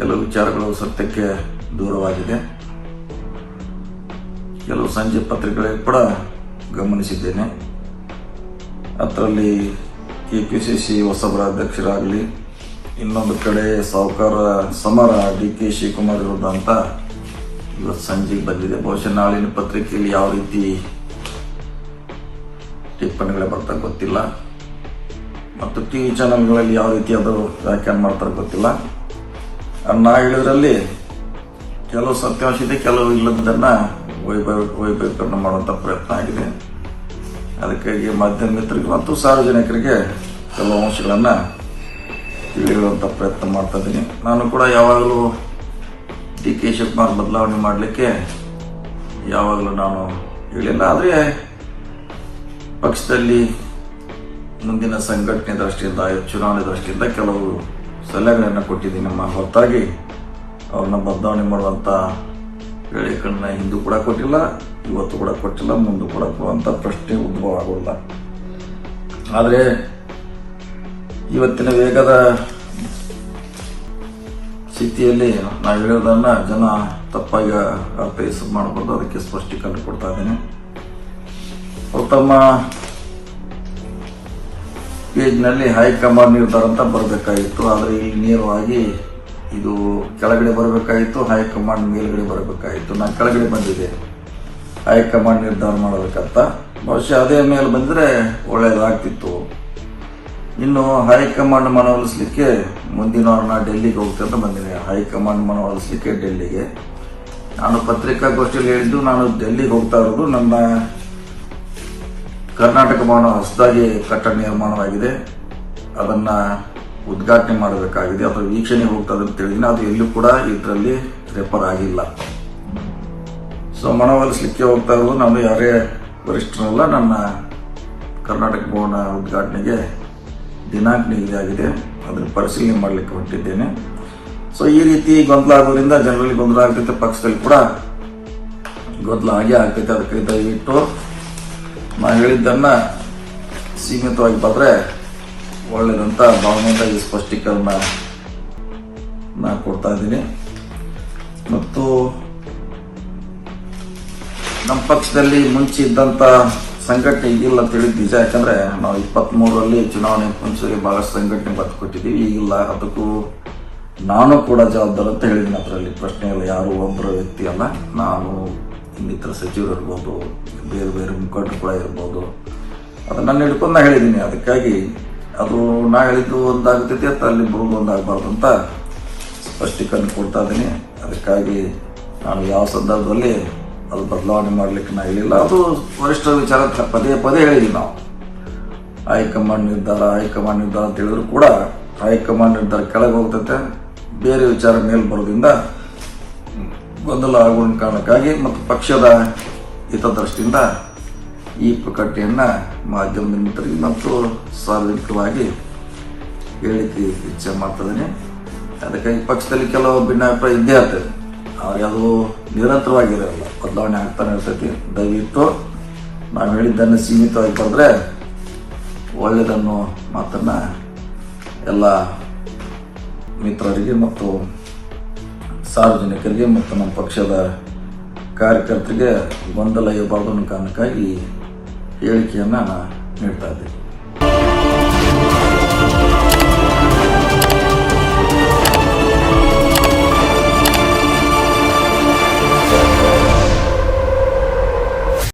ಕೆಲವು ವಿಚಾರಗಳು ಸತ್ಯಕ್ಕೆ ದೂರವಾಗಿದೆ. ಕೆಲವು ಸಂಜೆ ಪತ್ರಿಕೆಗಳಿಗೆ ಕೂಡ ಗಮನಿಸಿದ್ದೇನೆ. ಅದರಲ್ಲಿ ಕೆ ಪಿ ಸಿ ಸಿ ಹೊಸಬರ ಅಧ್ಯಕ್ಷರಾಗಲಿ, ಇನ್ನೊಂದು ಕಡೆ ಸಾಹುಕಾರ ಸಮರ ಡಿ ಕೆ ಶಿವಕುಮಾರ್ ಅಂತ ಇವತ್ತು ಸಂಜೆಗೆ ಬಂದಿದೆ. ಬಹುಶಃ ನಾಳಿನ ಪತ್ರಿಕೆಯಲ್ಲಿ ಯಾವ ರೀತಿ ಟಿಪ್ಪಣಿಗಳೇ ಬರ್ತಾ ಗೊತ್ತಿಲ್ಲ. ಮತ್ತು ಟಿ ವಿ ಚಾನಲ್ಗಳಲ್ಲಿ ಯಾವ ರೀತಿ ಅದು ವ್ಯಾಖ್ಯಾನ ಮಾಡ್ತಾರೆ ಗೊತ್ತಿಲ್ಲ. ನಾ ಹೇಳಿದ್ರಲ್ಲಿ ಕೆಲವು ಸತ್ಯಾಂಶ ಇದೆ ಕೆಲವು ಇಲ್ಲದನ್ನ ವೈಭವ ವೈಭವೀಕರಣ ಮಾಡುವಂಥ ಪ್ರಯತ್ನ ಆಗಿದೆ. ಅದಕ್ಕಾಗಿ ಮಾಧ್ಯಮ ಮಿತ್ರರಿಗೆ ಮತ್ತು ಸಾರ್ವಜನಿಕರಿಗೆ ಕೆಲವು ಅಂಶಗಳನ್ನು ತಿಳಿಯುವಂಥ ಪ್ರಯತ್ನ ಮಾಡ್ತಾ ಇದ್ದೀನಿ. ನಾನು ಕೂಡ ಯಾವಾಗಲೂ ಡಿ ಕೆ ಶಿವಕುಮಾರ್ ಬದಲಾವಣೆ ಮಾಡಲಿಕ್ಕೆ ಯಾವಾಗಲೂ ನಾನು ಹೇಳಿಲ್ಲ. ಆದರೆ ಪಕ್ಷದಲ್ಲಿ ಮುಂದಿನ ಸಂಘಟನೆ ದೃಷ್ಟಿಯಿಂದ, ಚುನಾವಣೆ ದೃಷ್ಟಿಯಿಂದ ಕೆಲವು ಸಲಹೆಗಳನ್ನು ಕೊಟ್ಟಿದ್ದೀನಿ. ನಮ್ಮ ಹೊರತಾಗಿ ಅವ್ರನ್ನ ಬದಲಾವಣೆ ಮಾಡುವಂಥ ಹೇಳಿಕೆಗಳನ್ನ ಹಿಂದೂ ಕೂಡ ಕೊಟ್ಟಿಲ್ಲ, ಇವತ್ತು ಕೂಡ ಕೊಟ್ಟಿಲ್ಲ, ಮುಂದೆ ಕೂಡ ಕೊಡುವಂಥ ಪ್ರಶ್ನೆ ಉದ್ಭವ ಆಗೋಲ್ಲ ಆದರೆ ಇವತ್ತಿನ ವೇಗದ ಸ್ಥಿತಿಯಲ್ಲಿ ನಾವು ಹೇಳೋದನ್ನು ಜನ ತಪ್ಪಾಗಿ ಅರ್ಥೈಸ್ ಮಾಡಬಾರ್ದು. ಅದಕ್ಕೆ ಸ್ಪಷ್ಟೀಕರಣ ಕೊಡ್ತಾ ಇದ್ದೀನಿ. ಅವ್ರು ತಮ್ಮ ಪೇಜ್ನಲ್ಲಿ ಹೈಕಮಾಂಡ್ ನಿರ್ಧಾರ ಅಂತ ಬರಬೇಕಾಗಿತ್ತು. ಆದರೆ ಇಲ್ಲಿ ನೇರವಾಗಿ ಇದು ಕೆಳಗಡೆ ಬರಬೇಕಾಗಿತ್ತು, ಹೈಕಮಾಂಡ್ ಮೇಲ್ಗಡೆ ಬರಬೇಕಾಗಿತ್ತು. ನಾನು ಕೆಳಗಡೆ ಬಂದಿದೆ ಹೈಕಮಾಂಡ್ ನಿರ್ಧಾರ ಮಾಡಬೇಕಂತ. ಬಹುಶಃ ಅದೇ ಮೇಲೆ ಬಂದರೆ ಒಳ್ಳೆಯದಾಗ್ತಿತ್ತು ಇನ್ನು ಹೈಕಮಾಂಡ್ ಮನವೊಲಿಸ್ಲಿಕ್ಕೆ ಮುಂದಿನ ವಾರ ಡೆಲ್ಲಿಗೆ ಡೆಲ್ಲಿಗೆ ಬಂದಿದೆ. ಬಂದಿನಿ ಹೈಕಮಾಂಡ್ ಮನವೊಲಿಸ್ಲಿಕ್ಕೆ ಡೆಲ್ಲಿಗೆ. ನಾನು ಪತ್ರಿಕಾಗೋಷ್ಠಿಯಲ್ಲಿ ಹೇಳಿದ್ದು, ನಾನು ಡೆಲ್ಲಿಗೆ ಹೋಗ್ತಾ ಇರೋದು ನನ್ನ ಕರ್ನಾಟಕ ಭವನ ಹೊಸದಾಗಿ ಕಟ್ಟಡ ನಿರ್ಮಾಣವಾಗಿದೆ. ಅದನ್ನು ಉದ್ಘಾಟನೆ ಮಾಡಬೇಕಾಗಿದೆ. ಅಥವಾ ವೀಕ್ಷಣೆ ಹೋಗ್ತದೆ ಅಂತ ಹೇಳಿದ್ದೀನಿ ಅದು ಎಲ್ಲೂ ಕೂಡ ಇದರಲ್ಲಿ ರೆಫರ್ ಆಗಿಲ್ಲ. ಸೊ ಮನವೊಲಿಸ್ಲಿಕ್ಕೆ ಹೋಗ್ತಾ ಇರೋದು ನಾನು ಯಾರೇ ವರಿಷ್ಠರಲ್ಲ, ನನ್ನ ಕರ್ನಾಟಕ ಭವನ ಉದ್ಘಾಟನೆಗೆ ದಿನಾಂಕ ನಿಗದಿಯಾಗಿದೆ ಅದನ್ನು ಪರಿಶೀಲನೆ ಮಾಡಲಿಕ್ಕೆ ಹೊರಟಿದ್ದೇನೆ ಸೊ ಈ ರೀತಿ ಗೊಂದಲ ಆಗೋದ್ರಿಂದ ಜನರಲ್ಲಿ ಗೊಂದಲ ಆಗ್ತೈತೆ. ಪಕ್ಷದಲ್ಲಿ ಕೂಡ ಗೊಂದಲ ಆಗೇ ಆಗ್ತೈತೆ. ಅದಕ್ಕೆ ದಯವಿಟ್ಟು ನಾನು ಹೇಳಿದ್ದನ್ನ ಸೀಮಿತವಾಗಿ ಬಂದರೆ ಒಳ್ಳೆಯದಂತ ಭಾವನೆಯಿಂದ ಈ ಸ್ಪಷ್ಟೀಕರಣ ನಾನು ಕೊಡ್ತಾ ಇದ್ದೀನಿ. ಮತ್ತು ನಮ್ಮ ಪಕ್ಷದಲ್ಲಿ ಮುಂಚೆ ಇದ್ದಂಥ ಸಂಘಟನೆ ಈಗಿಲ್ಲ ಅಂತ ಹೇಳಿದ್ದು ನಿಜ, ಯಾಕಂದ್ರೆ ನಾವು ಇಪ್ಪತ್ತ್ಮೂರರಲ್ಲಿ ಚುನಾವಣೆ ಮುಂಚೆ ಬಹಳಷ್ಟು ಸಂಘಟನೆ ಬತ್ತು ಕೊಟ್ಟಿದ್ದೀವಿ ಈಗಿಲ್ಲ. ಅದಕ್ಕೂ ನಾನು ಕೂಡ ಜವಾಬ್ದಾರ ಅಂತ ಹೇಳಿದ್ದೀನಿ. ಅದರಲ್ಲಿ ಪ್ರಶ್ನೆ ಇಲ್ಲ. ಯಾರು ಒಬ್ಬರ ವ್ಯಕ್ತಿ ಅಲ್ಲ. ನಾನು ಇನ್ನಿತರ ಸಚಿವರು ಇರ್ಬೋದು, ಬೇರೆ ಬೇರೆ ಮುಖಂಡರು ಕೂಡ ಇರ್ಬೋದು. ಅದು ನಾನು ಹಿಡ್ಕೊಂಡು ನಾ ಹೇಳಿದ್ದೀನಿ ಅದಕ್ಕಾಗಿ ಅದು ನಾ ಹೇಳಿದ್ದು ಒಂದಾಗ್ತೈತಿ ಅಂತ ಅಲ್ಲಿ ಬರೋದು ಒಂದಾಗಬಾರ್ದು ಅಂತ ಸ್ಪಷ್ಟೀಕರಣ ಕೊಡ್ತಾ ಇದ್ದೀನಿ ಅದಕ್ಕಾಗಿ ನಾನು ಯಾವ ಸಂದರ್ಭದಲ್ಲಿ ಅದು ಬದಲಾವಣೆ ಮಾಡಲಿಕ್ಕೆ ನಾ ಹೇಳಿಲ್ಲ. ಅದು ವರಿಷ್ಠರ ವಿಚಾರ ಪದೇ ಪದೇ ಹೇಳಿದ್ವಿ ನಾವು. ಹೈಕಮಾಂಡ್ ನಿರ್ಧಾರ ಹೈಕಮಾಂಡ್ ನಿರ್ಧಾರ ಅಂತ ಹೇಳಿದ್ರು ಕೂಡ ಹೈಕಮಾಂಡ್ ನಿರ್ಧಾರ ಕೆಳಗೆ ಹೋಗ್ತೈತೆ. ಬೇರೆ ವಿಚಾರ ಮೇಲೆ ಬರೋದ್ರಿಂದ ಗೊಂದಲ ಆಗುವ ಕಾರಣಕ್ಕಾಗಿ ಮತ್ತು ಪಕ್ಷದ ಹಿತದೃಷ್ಟಿಯಿಂದ ಈ ಪ್ರಕಟಣೆಯನ್ನು ಮಾಧ್ಯಮದ ಮಿತ್ರರಿಗೆ ಮತ್ತು ಸಾರ್ವಜನಿಕವಾಗಿ ಹೇಳಿಕೆ ಇಚ್ಛೆ ಮಾಡ್ತಿದ್ದೀನಿ. ಅದಕ್ಕಾಗಿ ಪಕ್ಷದಲ್ಲಿ ಕೆಲವು ಭಿನ್ನಾಭಿಪ್ರಾಯ ಇದ್ದೇ ಆಗ್ತದೆ ಅವ್ರಿಗೆ ಅದು ನಿರಂತರವಾಗಿರಲ್ಲ, ಬದಲಾವಣೆ ಆಗ್ತಾನೆ ಇರ್ತೈತಿ ದಯವಿಟ್ಟು ನಾವು ಹೇಳಿದ್ದನ್ನು ಸೀಮಿತವಾಗಿ ಬರೆದ್ರೆ ಒಳ್ಳೆಯದನ್ನು ಮಾತನ್ನು ಎಲ್ಲ ಮಿತ್ರರಿಗೆ ಮತ್ತು ಸಾರ್ವಜನಿಕರಿಗೆ ಮತ್ತು ನಮ್ಮ ಪಕ್ಷದ ಕಾರ್ಯಕರ್ತರಿಗೆ ಗೊಂದಲ ಇರಬಾರ್ದು ಅನ್ನೋ ಕಾರಣಕ್ಕಾಗಿ ಹೇಳಿಕೆಯನ್ನು ನಾನು ನೀಡ್ತಾ ಇದ್ದೀನಿ.